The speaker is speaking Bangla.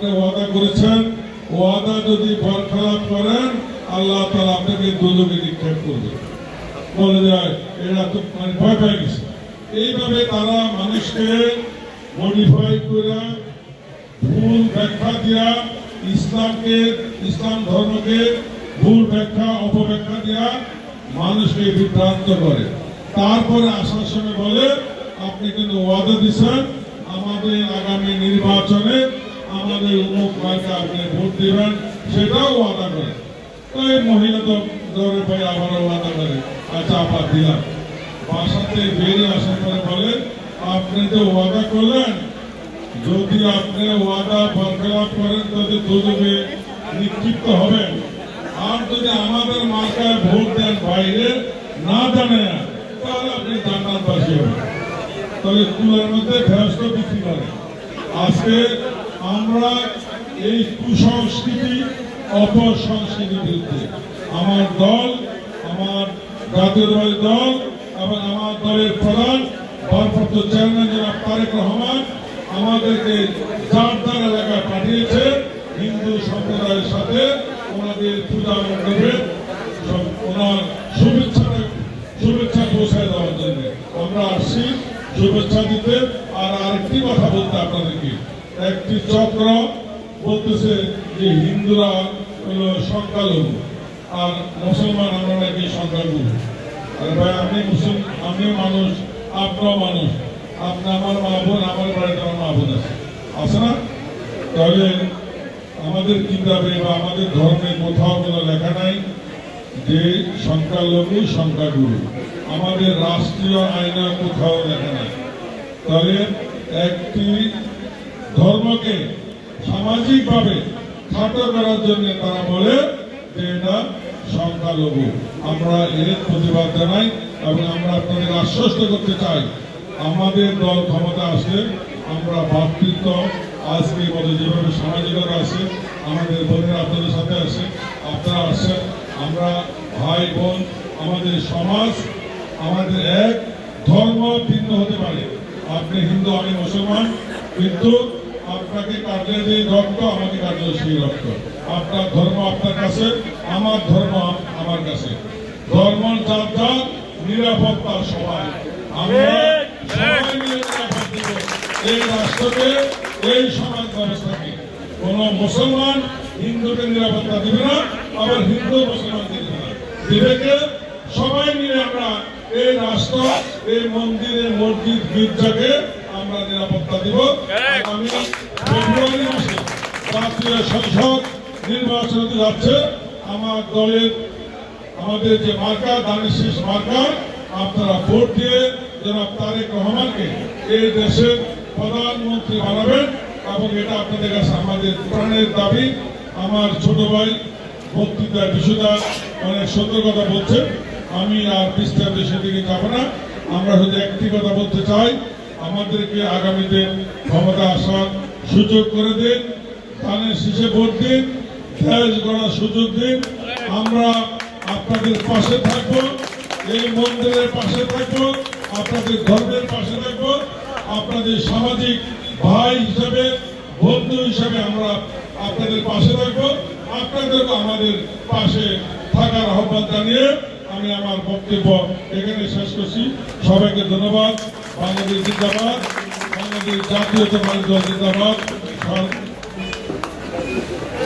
আপনি ওয়াদা করেছেন, ওয়াদা যদি বরখলাপ করেন, আল্লাহ তালা আপনাকে দুদকে নিক্ষেপ করবে। বলে যায় এরা তো মানে ভয় পেয়ে গেছে। এইভাবে তারা মানুষকে মডিফাই করে ভুল ব্যাখ্যা দিয়া ইসলামকে, ইসলাম ধর্মকে ভুল ব্যাখ্যা, অপব্যাখ্যা দিয়া মানুষকে বিভ্রান্ত করে। তারপরে আসার সময় বলে, আপনি কিন্তু ওয়াদা দিচ্ছেন, আমাদের আগামী নির্বাচনে আমাদের উমুক মার্কে আপনি ভোট দিবেন, সেটাও ওয়াদা করে। এই মহিলা তো ধরে ভাই আবারও ওয়াদা করে। আচ্ছা আপা দিলাম। বাসাতে বেরিয়ে আসার পরে বলে আপনি তো ওয়াদা করলেন। যদি আপনি ওয়াদা বরকরার করেন, তাহলে দুজনে নিক্ষিপ্ত হবেন। আর যদি আমাদের মার্কায় ভোট দেন বাইরে, না জানে, তাহলে আপনি জান্নাতবাসী হবেন। তাহলে স্কুলের মধ্যে ফেরস্ত বিক্রি করে আজকে আমরা এই কুসংস্কৃতি অপসংস্কৃতির বিরুদ্ধে। আমার দল, আমার জাতীয়তাবাদী দল এবং আমার দলের প্রধান, ভারপ্রাপ্ত চেয়ারম্যান জনাব তারেক রহমান আমাদেরকে যার এলাকায় পাঠিয়েছে, হিন্দু সম্প্রদায়ের সাথে ওনাদের পূজা মণ্ডপে ওনার শুভেচ্ছা শুভেচ্ছা পৌঁছায় দেওয়ার জন্য। আমরা আসছি শুভেচ্ছা দিতে। আর আরেকটি কথা বলতে আপনাদেরকে। একটি চক্র বলতেছে যে হিন্দুরা হলো সংখ্যালঘু আর মুসলমান আমরা নাকি সংখ্যালঘু আরে ভাই, আপনি মুসলিম আমিও মানুষ আপনাও মানুষ। আপনি আমার মা বোন, আমার বাড়িতে আমার মা বোন আছে। আছে না? তাহলে আমাদের কিতাবে বা আমাদের ধর্মে কোথাও কোনো লেখা নাই যে সংখ্যালঘু সংখ্যাগুরু আমাদের রাষ্ট্রীয় আইনে কোথাও লেখা নাই। তাহলে একটি ধর্মকে সামাজিকভাবে খাটো করার জন্য তারা বলে যে এটা সংখ্যালঘু। আমরা এর প্রতিবাদ জানাই এবং আমরা আপনাদের আশ্বস্ত করতে চাই। আমাদের দল ক্ষমতা আসলে আমরা ভাতৃত্ব। আজকে বলে যেভাবে সামাজিকতা আছে, আমাদের বোনেরা আপনাদের সাথে আছে, আপনারা আসছেন আমরা ভাই, বোন, আমাদের সমাজ, আমাদের এক ধর্ম ভিন্ন হতে পারে। আপনি হিন্দু, আমি মুসলমান, কিন্তু আপনাকে কাটলে যে রক্ত আমাকে কাটলে সেই রক্ত। আপনার ধর্ম আপনার কাছে আমার ধর্ম আমার কাছে। ধর্ম যার যার নিরাপত্তা সবাই। আমরা সবাই মিলে দেব। এই রাষ্ট্রকে এই সমাজ ব্যবস্থাকে। কোন মুসলমান হিন্দুকে নিরাপত্তা দিবে না আবার হিন্দু মুসলমানকে দিবে না। দিবেকে সবাই মিলে আমরা এই রাষ্ট্র এই মন্দিরে মসজিদ গির্জাকে আমরা নিরাপত্তা দিব। আমি জাতীয় সংসদ নির্বাচন হতে যাচ্ছে। আমার দলের, আমাদের যে মার্কা, দানের শেষ মার্কা, আপনারা ভোট দিয়ে জনাব তারেক রহমানকে এই দেশের প্রধানমন্ত্রী বানাবেন এবং এটা আপনাদের কাছে আমাদের প্রাণের দাবি। আমার ছোট ভাই বক্তৃতা বিশুদা অনেক সত্য কথা বলছেন। আমি আর বিস্তার বিস্তারিত সেদিকে যাব না। আমরা শুধু একটি কথা বলতে চাই, আমাদেরকে আগামীতে ক্ষমতা আসার সুযোগ করে দিন। ধানের শীষে ভোট দিন দেশ গড়ার সুযোগ দিন। আমরা আপনাদের পাশে থাকব, এই মন্দিরের পাশে থাকব, আপনাদের ধর্মের পাশে থাকব। আপনাদের সামাজিক ভাই হিসাবে, বন্ধু হিসাবে আমরা আপনাদের পাশে থাকব। আপনাদের আমাদের পাশে থাকার আহ্বান জানিয়ে আমি আমার বক্তব্য এখানে শেষ করছি। সবাইকে ধন্যবাদ। বাংলাদেশ জিন্দাবাদ। বাংলাদেশ জাতীয়তাবাদী জিন্দাবাদ।